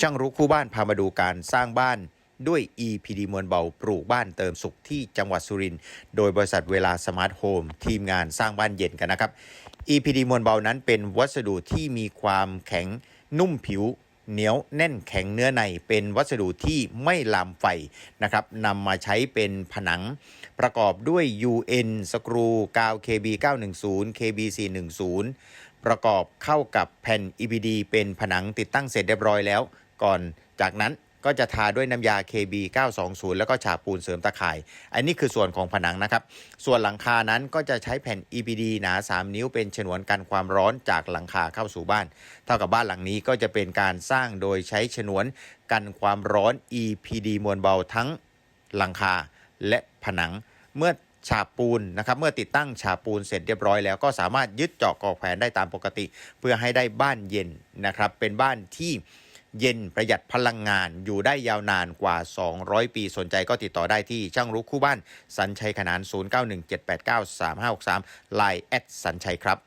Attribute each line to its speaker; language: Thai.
Speaker 1: ช่างรู้คู่บ้านพามาดูการสร้างบ้านด้วย EPD มวลเบาปลูกบ้านเติมสุขที่จังหวัดสุรินทร์โดยบริษัทเวลาสมาร์ทโฮมทีมงานสร้างบ้านเย็นกันนะครับ EPD มวลเบานั้นเป็นวัสดุที่มีความแข็งนุ่มผิวเหนียวแน่นแข็งเนื้อในเป็นวัสดุที่ไม่ลามไฟนะครับนำมาใช้เป็นผนัง ประกอบด้วย UN สกรูกาว KB 910 KB 410ประกอบเข้ากับแผ่น EPD เป็นผนังติดตั้งเสร็จเรียบร้อยแล้ว ก่อนจากนั้นก็จะทาด้วยน้ำยา KB 920 แล้วก็ฉาบปูนเสริมตะข่าย อันนี้คือส่วนของผนังนะครับ ส่วนหลังคานั้นก็จะใช้แผ่น EPD หนา 3 นิ้วเป็นฉนวนกันความร้อนจากหลังคาเข้าสู่บ้าน เท่ากับบ้านหลังนี้ก็จะเป็นการสร้างโดยใช้ฉนวนกันความร้อน EPD มวลเบาทั้งหลังคาและผนัง เมื่อฉาบปูนนะครับเมื่อติดตั้งฉาบปูนเสร็จเรียบร้อยแล้วก็สามารถยึดเจาะกอกแผนได้ตามปกติ เพื่อให้ได้บ้านเย็นนะครับเป็นบ้านที่ เย็นประหยัดพลังงานอยู่ได้ยาวนานกว่า 200 ปีสนใจก็ติดต่อได้ที่ช่างรู้คู่บ้าน สัญชัยขนาน 0917893563 ไลน์แอดสัญชัยครับ